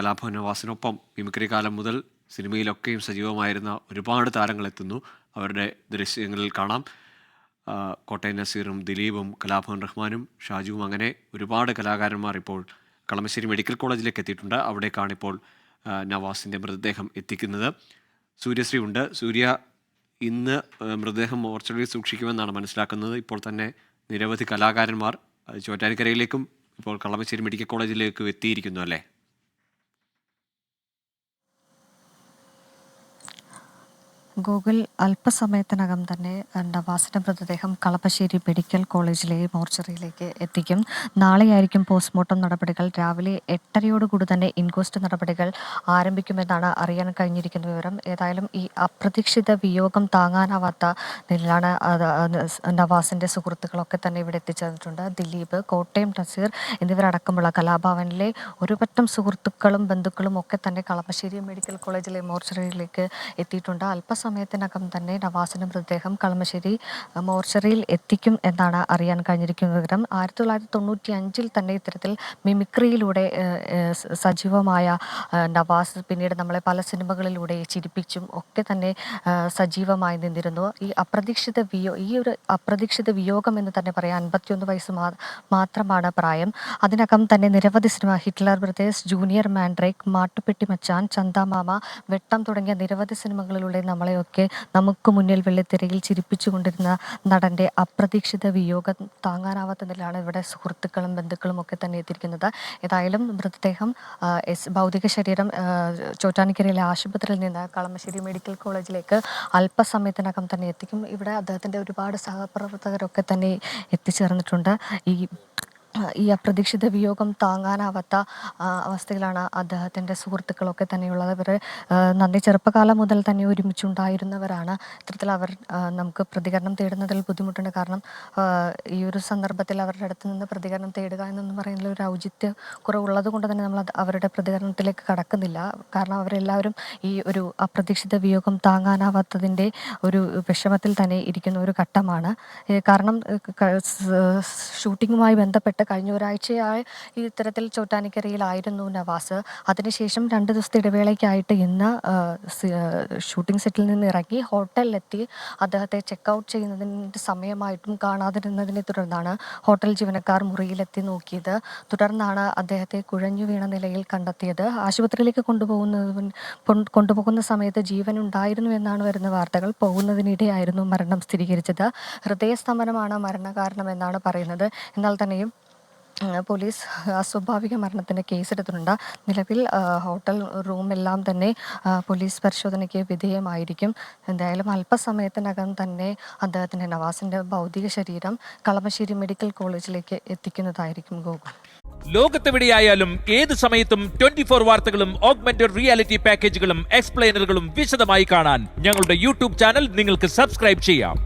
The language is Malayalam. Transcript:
കലാഭവൻ നവാസിനൊപ്പം മിമിക്രി കാലം മുതൽ സിനിമയിലൊക്കെയും സജീവമായിരുന്ന ഒരുപാട് താരങ്ങൾ എത്തുന്നു. അവരുടെ ദൃശ്യങ്ങളിൽ കാണാം. കോട്ടയം നസീറും ദിലീപും കലാഭവൻ റഹ്മാനും ഷാജുവും അങ്ങനെ ഒരുപാട് കലാകാരന്മാർ ഇപ്പോൾ കളമശ്ശേരി മെഡിക്കൽ കോളേജിലേക്ക് എത്തിയിട്ടുണ്ട്. അവിടേക്കാണ് ഇപ്പോൾ നവാസിന്റെ മൃതദേഹം എത്തിക്കുന്നത്. സൂര്യശ്രീ ഉണ്ട്. സൂര്യ ഇന്ന് മൃതദേഹം മോർച്ചറിയിൽ സൂക്ഷിക്കുമെന്നാണ് മനസ്സിലാക്കുന്നത്. ഇപ്പോൾ തന്നെ നിരവധി കലാകാരന്മാർ ചോറ്റാനിക്കരയിലേക്കും ഇപ്പോൾ കളമശ്ശേരി മെഡിക്കൽ കോളേജിലേക്കും എത്തിയിരിക്കുന്നു അല്ലേ? ഗൂഗിൾ അല്പസമയത്തിനകം തന്നെ നവാസിന്റെ മൃതദേഹം കളപ്പശ്ശേരി മെഡിക്കൽ കോളേജിലെ മോർച്ചറിയിലേക്ക് എത്തിക്കും. നാളെയായിരിക്കും പോസ്റ്റ്മോർട്ടം നടപടികൾ. രാവിലെ എട്ടരയോടുകൂടി തന്നെ ഇൻക്വസ്റ്റ് നടപടികൾ ആരംഭിക്കുമെന്നാണ് അറിയാൻ കഴിഞ്ഞിരിക്കുന്ന വിവരം. ഏതായാലും ഈ അപ്രതീക്ഷിത വിയോഗം താങ്ങാനാവാത്ത നിലയിലാണ് അത് സുഹൃത്തുക്കളൊക്കെ തന്നെ ഇവിടെ എത്തിച്ചേർന്നിട്ടുണ്ട്. ദിലീപ് കോട്ടയം നസീർ എന്നിവരടക്കമുള്ള കലാഭവനിലെ ഒരുപറ്റം സുഹൃത്തുക്കളും ബന്ധുക്കളും ഒക്കെ തന്നെ കളപ്പശ്ശേരി മെഡിക്കൽ കോളേജിലെ മോർച്ചറിയിലേക്ക് എത്തിയിട്ടുണ്ട്. അല്പസമയത്തിനകം തന്നെ നവാസിന്റെ മൃതദേഹം കളമശ്ശേരി മോർച്ചറിയിൽ എത്തിക്കും എന്നാണ് അറിയാൻ കഴിഞ്ഞിരിക്കുന്ന വിവരം. ആയിരത്തി തൊള്ളായിരത്തി തൊണ്ണൂറ്റി അഞ്ചിൽ തന്നെ ഇത്തരത്തിൽ മിമിക്രിയിലൂടെ സജീവമായ നവാസ് പിന്നീട് നമ്മളെ പല സിനിമകളിലൂടെ ചിരിപ്പിച്ചും ഒക്കെ തന്നെ സജീവമായി നിന്നിരുന്നു. ഈ അപ്രതീക്ഷിത വിയോ ഈ ഒരു അപ്രതീക്ഷിത വിയോഗം എന്ന് തന്നെ പറയാം അൻപത്തിയൊന്ന് വയസ്സ് മാത്രമാണ് പ്രായം. അതിനകം തന്നെ നിരവധി cinema Hitler brothers junior Mandrake Mattupetti Machan Chandamama Vettam തുടങ്ങിയ നിരവധി സിനിമകളിലൂടെ നമ്മളെയൊക്കെ നമുക്ക് മുന്നിൽ വെള്ളിത്തിരയിൽ ചിരിപ്പിച്ചുകൊണ്ടിരുന്ന നടന്റെ അപ്രതീക്ഷിത വിയോഗം താങ്ങാനാവാത്ത നിലയിലാണ് ഇവിടെ സുഹൃത്തുക്കളും ബന്ധുക്കളും ഒക്കെ തന്നെ എത്തിയിരിക്കുന്നത്. ഏതായാലും മൃതദേഹം എസ് ഭൗതിക ശരീരം ചോറ്റാനിക്കരയിലെ ആശുപത്രിയിൽ നിന്ന് കളമശ്ശേരി മെഡിക്കൽ കോളേജിലേക്ക് അല്പസമയത്തിനകം തന്നെ എത്തിക്കും. ഇവിടെ അദ്ദേഹത്തിന്റെ ഒരുപാട് സഹപ്രവർത്തകരൊക്കെ തന്നെ എത്തിച്ചേർന്നിട്ടുണ്ട്. ഈ ഈ അപ്രതീക്ഷിത വിയോഗം താങ്ങാനാവാത്ത അവസ്ഥയിലാണ് അദ്ദേഹത്തിന്റെ സുഹൃത്തുക്കളൊക്കെ തന്നെയുള്ളത്. ഇവർ നന്ദി. ചെറുപ്പകാലം മുതൽ തന്നെ ഒരുമിച്ചുണ്ടായിരുന്നവരാണ്. ഇത്തരത്തിൽ അവർ നമുക്ക് പ്രതികരണം തേടുന്നതിൽ ബുദ്ധിമുട്ടുണ്ട്. കാരണം ഈ ഒരു സന്ദർഭത്തിൽ അവരുടെ അടുത്ത് നിന്ന് പ്രതികരണം തേടുക എന്നൊന്നും പറയുന്ന ഒരു ഔചിത്യ കുറവുള്ളത് കൊണ്ട് തന്നെ നമ്മൾ അവരുടെ പ്രതികരണത്തിലേക്ക് കടക്കുന്നില്ല. കാരണം അവരെല്ലാവരും ഈ ഒരു അപ്രതീക്ഷിത വിയോഗം താങ്ങാനാവാത്തതിന്റെ ഒരു വിഷമത്തിൽ തന്നെ ഇരിക്കുന്ന ഒരു ഘട്ടമാണ്. കാരണം ഷൂട്ടിങ്ങുമായി ബന്ധപ്പെട്ട് കഴിഞ്ഞ ഒരാഴ്ചയായി ഈ ഇത്തരത്തിൽ ചോറ്റാനിക്കരയിലായിരുന്നു നവാസ്. അതിനുശേഷം രണ്ട് ദിവസത്തെ ഇടവേളയ്ക്കായിട്ട് ഇന്ന് ഷൂട്ടിംഗ് സെറ്റിൽ നിന്ന് ഇറങ്ങി ഹോട്ടലിലെത്തി അദ്ദേഹത്തെ ചെക്ക് ഔട്ട് ചെയ്യുന്നതിന്റെ സമയമായിട്ടും കാണാതിരുന്നതിനെ തുടർന്നാണ് ഹോട്ടൽ ജീവനക്കാർ മുറിയിലെത്തി നോക്കിയത്. തുടർന്നാണ് അദ്ദേഹത്തെ കുഴഞ്ഞു വീണ നിലയിൽ കണ്ടെത്തിയത്. ആശുപത്രിയിലേക്ക് കൊണ്ടുപോകുന്നതിന് കൊണ്ടുപോകുന്ന സമയത്ത് ജീവൻ ഉണ്ടായിരുന്നു എന്നാണ് വരുന്ന വാർത്തകൾ. പോകുന്നതിനിടെയായിരുന്നു മരണം സ്ഥിരീകരിച്ചത്. ഹൃദയസ്തംഭനമാണ് മരണകാരണമെന്നാണ് പറയുന്നത്. എന്നാൽ തന്നെയും പോലീസ് അസ്വാഭാവിക മരണത്തിന് കേസെടുത്തിട്ടുണ്ട്. നിലവിൽ ഹോട്ടൽ റൂമെല്ലാം തന്നെ പോലീസ് പരിശോധനയ്ക്ക് വിധേയമായിരിക്കും. എന്തായാലും അല്പസമയത്തിനകം തന്നെ അദ്ദേഹത്തിന്റെ നവാസിന്റെ ഭൗതിക ശരീരം കളമശ്ശേരി മെഡിക്കൽ കോളേജിലേക്ക് എത്തിക്കുന്നതായിരിക്കും ഗോകുൽ ലോകത്തെവിടെയായാലും ഏത് സമയത്തും ട്വന്റി ഫോർ വാർത്തകളും ഓഗ്മെന്റഡ് റിയാലിറ്റി പാക്കേജുകളും എക്സ്പ്ലെയിനറുകളും വിശദമായി കാണാൻ ഞങ്ങളുടെ യൂട്യൂബ് ചാനൽ നിങ്ങൾക്ക് സബ്സ്ക്രൈബ് ചെയ്യാം.